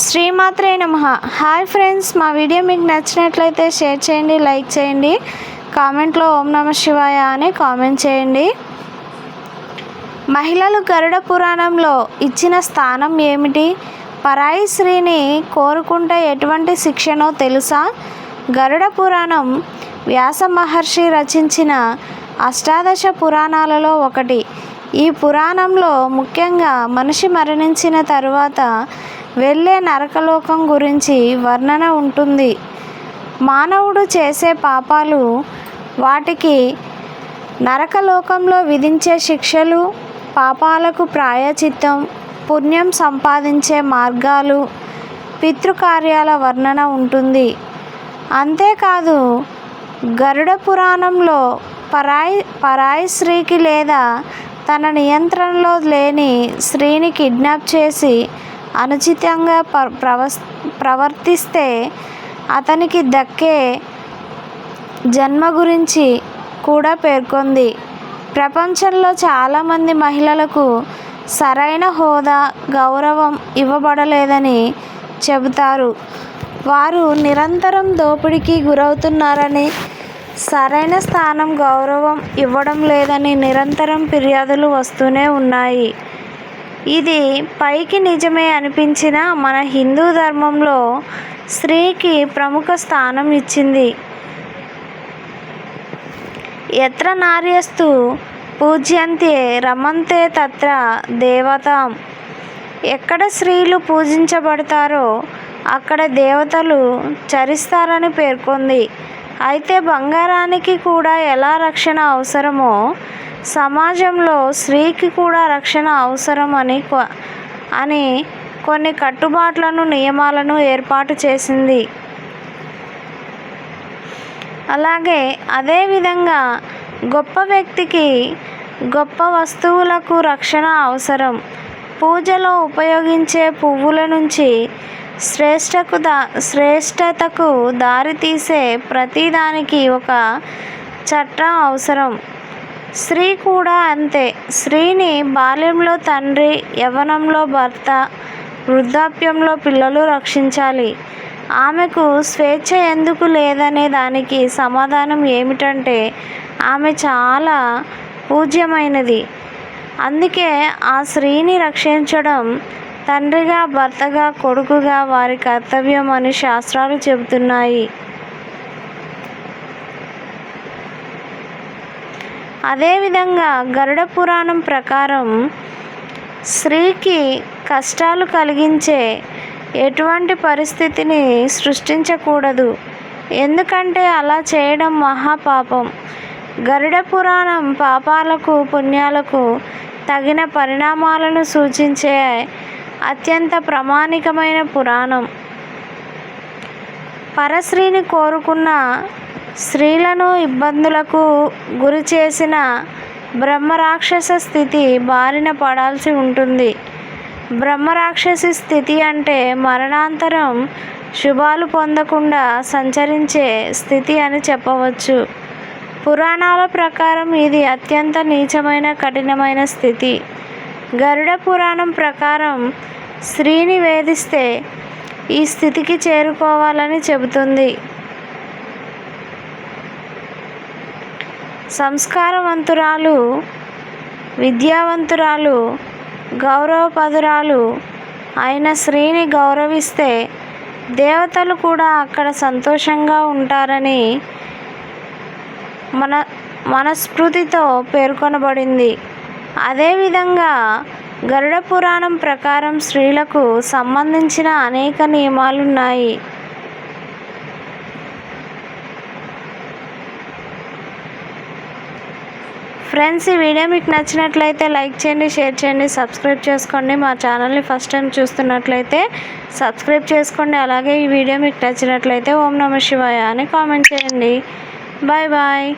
శ్రీమాత్రే నమ. Hi friends మా వీడియో మీకు నచ్చినట్లయితే షేర్ చేయండి లైక్ చేయండి. కామెంట్లో ఓం నమ శివాయ అని కామెంట్ చేయండి. మహిళలు గరుడ పురాణంలో ఇచ్చిన స్థానం ఏమిటి? పరాయి స్త్రీని కోరుకుంటే ఎటువంటి శిక్షనో తెలుసా? గరుడ పురాణం వ్యాస మహర్షి రచించిన అష్టాదశ పురాణాలలో ఒకటి. ఈ పురాణంలో ముఖ్యంగా మనిషి మరణించిన తరువాత వెళ్ళే నరకలోకం గురించి వర్ణన ఉంటుంది. మానవుడు చేసే పాపాలు వాటికి నరకలోకంలో విధించే శిక్షలు పాపాలకు ప్రాయచిత్తం పుణ్యం సంపాదించే మార్గాలు పితృకార్యాల వర్ణన ఉంటుంది. అంతేకాదు గరుడ పురాణంలో పరాయి పరాయి స్త్రీకి లేదా తన నియంత్రణలో లేని స్త్రీని కిడ్నాప్ చేసి అనుచితంగా ప్రవస్ ప్రవర్తిస్తే అతనికి దక్కే జన్మ గురించి కూడా పేర్కొంది. ప్రపంచంలో చాలామంది మహిళలకు సరైన హోదా గౌరవం ఇవ్వబడలేదని చెబుతారు. వారు నిరంతరం దోపిడీకి గురవుతున్నారని సరైన స్థానం గౌరవం ఇవ్వడం లేదని నిరంతరం ఫిర్యాదులు వస్తూనే ఉన్నాయి. ఇది పైకి నిజమే అనిపించిన మన హిందూ ధర్మంలో స్త్రీకి ప్రముఖ స్థానం ఇచ్చింది. ఎత్ర నార్యస్తు పూజ్యంతే రమంతే తత్ర దేవతాం. ఎక్కడ స్త్రీలు పూజించబడతారో అక్కడ దేవతలు చరిస్తారని పేర్కొంది. అయితే బంగారానికి కూడా ఎలా రక్షణ అవసరమో సమాజంలో స్త్రీకి కూడా రక్షణ అవసరం అని అని కొన్ని కట్టుబాట్లను నియమాలను ఏర్పాటు చేసింది. అలాగే అదేవిధంగా గొప్ప వ్యక్తికి గొప్ప వస్తువులకు రక్షణ అవసరం. పూజలో ఉపయోగించే పువ్వుల నుంచి శ్రేష్టకు దా శ్రేష్టతకు దారితీసే ప్రతిదానికి ఒక చట్టం అవసరం. స్త్రీ కూడా అంతే. స్త్రీని బాల్యంలో తండ్రి యవ్వనంలో భర్త వృద్ధాప్యంలో పిల్లలు రక్షించాలి. ఆమెకు స్వేచ్ఛ ఎందుకు లేదనే దానికి సమాధానం ఏమిటంటే ఆమె చాలా పూజ్యమైనది. అందుకే ఆ స్త్రీని రక్షించడం తండ్రిగా భర్తగా కొడుకుగా వారి కర్తవ్యం అని శాస్త్రాలు చెబుతున్నాయి. అదేవిధంగా గరుడ పురాణం ప్రకారం స్త్రీకి కష్టాలు కలిగించే ఎటువంటి పరిస్థితిని సృష్టించకూడదు. ఎందుకంటే అలా చేయడం మహాపాపం. గరుడ పురాణం పాపాలకు పుణ్యాలకు తగిన పరిణామాలను సూచించే అత్యంత ప్రామాణికమైన పురాణం. పరశ్రీని కోరుకున్న స్త్రీలను ఇబ్బందులకు గురి చేసిన బ్రహ్మరాక్షస స్థితి బారిన పడాల్సి ఉంటుంది. బ్రహ్మరాక్షసి స్థితి అంటే మరణాంతరం శుభాలు పొందకుండా సంచరించే స్థితి అని చెప్పవచ్చు. పురాణాల ప్రకారం ఇది అత్యంత నీచమైన కఠినమైన స్థితి. గరుడ పురాణం ప్రకారం స్త్రీని వేధిస్తే ఈ స్థితికి చేరుకోవాలని చెబుతుంది. సంస్కారవంతురాలు విద్యావంతురాలు గౌరవపదురాలు అయిన స్త్రీని గౌరవిస్తే దేవతలు కూడా అక్కడ సంతోషంగా ఉంటారని మన మనస్మృతితో పేర్కొనబడింది. అదేవిధంగా గరుడ పురాణం ప్రకారం స్త్రీలకు సంబంధించిన అనేక నియమాలున్నాయి. ఫ్రెండ్స్ ఈ వీడియో మీకు నచ్చినట్లయితే లైక్ చేయండి షేర్ చేయండి సబ్స్క్రైబ్ చేసుకోండి. మా ఛానల్ని ఫస్ట్ టైం చూస్తున్నట్లయితే సబ్స్క్రైబ్ చేసుకోండి. అలాగే ఈ వీడియో మీకు నచ్చినట్లయితే ఓం నమ శివాయ అని కామెంట్ చేయండి. Bye bye.